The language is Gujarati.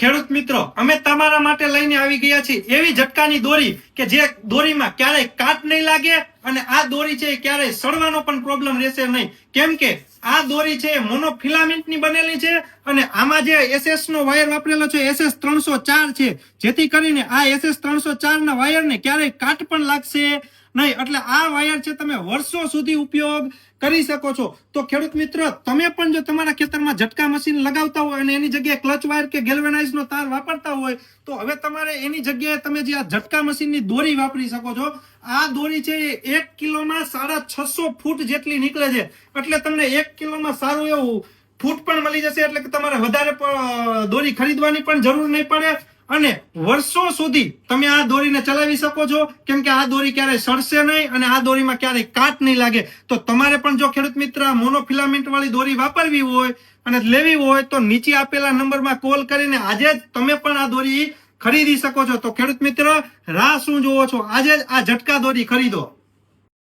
ખેડૂત મિત્રો અમે તમારા માટે લઈને આવી ગયા છીએ. એવી ઝટકાની દોરી કે જે દોરીમાં ક્યારેય કાટ નહીં લાગે અને આ દોરી છે એ ક્યારેય સડવાનો પણ પ્રોબ્લેમ રહેશે નહીં. કેમ કે આ દોરી છે એ મોનોફિલામેન્ટની બનેલી છે અને આમાં જે એસએસ નો વાયર વાપરેલો છે એસએસ ત્રણસો ચાર છે. જેથી કરીને આ એસએસ ત્રણસો ચાર ના વાયરને ક્યારેય કાટ પણ લાગશે નહીં. એટલે આ વાયર છે તમે વર્ષો સુધી ઉપયોગ કરી શકો છો. તો ખેડૂત મિત્ર, તમે પણ જો તમારા ખેતરમાં ઝટકા મશીન લગાવતા હોય અને એની જગ્યાએ ક્લચ વાયર કે galvanized નો તાર વાપરતા હોય, તો હવે તમારે એની જગ્યાએ તમે જે આ ઝટકા મશીનની દોરી વાપરી શકો છો. આ દોરી છે એ એક કિલોમાં સાડા છસો ફૂટ જેટલી નીકળે છે. એટલે તમને એક કિલોમાં સારું એવું ફૂટ પણ મળી જશે. એટલે કે તમારે વધારે દોરી ખરીદવાની પણ જરૂર નહીં પડે. અને વર્ષો સુધી તમે આ દોરીને ચલાવી શકો છો. કેમ કે આ દોરી ક્યારેય સડશે નહીં અને આ દોરીમાં ક્યારેય કાટ નહીં લાગે. તો તમારે પણ જો ખેડૂત મિત્ર મોનોફિલામેન્ટ વાળી દોરી વાપરવી હોય અને લેવી હોય તો નીચે આપેલા નંબરમાં કોલ કરીને આજે જ તમે પણ આ દોરી ખરીદી શકો છો. તો ખેડૂત મિત્ર, રાહ શું જોવો છો? આજે આ ઝટકા દોરી ખરીદો.